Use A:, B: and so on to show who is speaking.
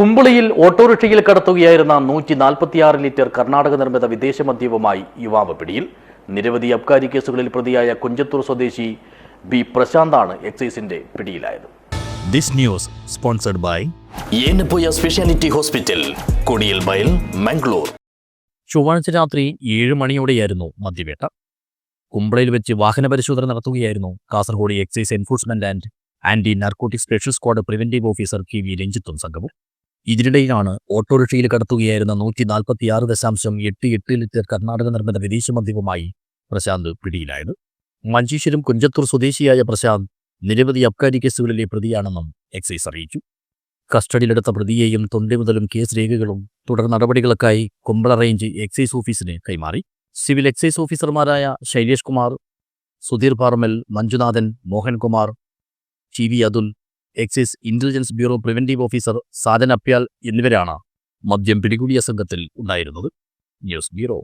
A: കുമ്പളിയിൽ ഓട്ടോറിക്ഷയിൽ കടത്തുകയായിരുന്ന നൂറ്റി നാൽപ്പത്തിയാറ് ലിറ്റർ കർണാടക നിർമ്മിത വിദേശ മദ്യവുമായി യുവാവ് പിടിയിൽ. നിരവധി അബ്കാരി കേസുകളിൽ പ്രതിയായ കുഞ്ചത്തൂർ സ്വദേശി ബി പ്രശാന്താണ് എക്സൈസിന്റെ പിടിയിലായത്.
B: This news sponsored by
C: Yenepoya speciality hospital Kodial Bail Mangalore.
B: ചൊവ്വാഴ്ച രാത്രി ഏഴ് മണിയോടെയായിരുന്നു മദ്യവേട്ട. കുമ്പളയിൽ വെച്ച് വാഹന പരിശോധന നടത്തുകയായിരുന്നു Kasaragod excise enforcement and anti narcotic special squad preventive officer K V രഞ്ജിത്തും സംഘവും. ഇതിനിടയിലാണ് ഓട്ടോറിക്ഷയിൽ കടത്തുകയായിരുന്ന നൂറ്റി നാൽപ്പത്തിയാറ് ദശാംശം എട്ട് എട്ട് ലിറ്റർ കർണാടക നിർമ്മിത വിദേശ മദ്യവുമായി പ്രശാന്ത് പിടിയിലായത്. മഞ്ചേശ്വരം കുഞ്ചത്തൂർ സ്വദേശിയായ പ്രശാന്ത് നിരവധി അബ്കാരി കേസുകളിലെ പ്രതിയാണെന്നും എക്സൈസ് അറിയിച്ചു. കസ്റ്റഡിയിലെടുത്ത പ്രതിയെയും തൊണ്ടി മുതലും കേസ് രേഖകളും തുടർ നടപടികൾക്കായി കുമ്പള റേഞ്ച് എക്സൈസ് ഓഫീസിന് കൈമാറി. സിവിൽ എക്സൈസ് ഓഫീസർമാരായ Shailesh Kumar Sudheer Parmal Manjunathan Mohankumar T V Athul excise intelligence bureau preventive officer Sajan Apyal എന്നിവരാണ് മദ്യം പിടികൂടിയ സംഘത്തിൽ ഉണ്ടായിരുന്നത്. News bureau.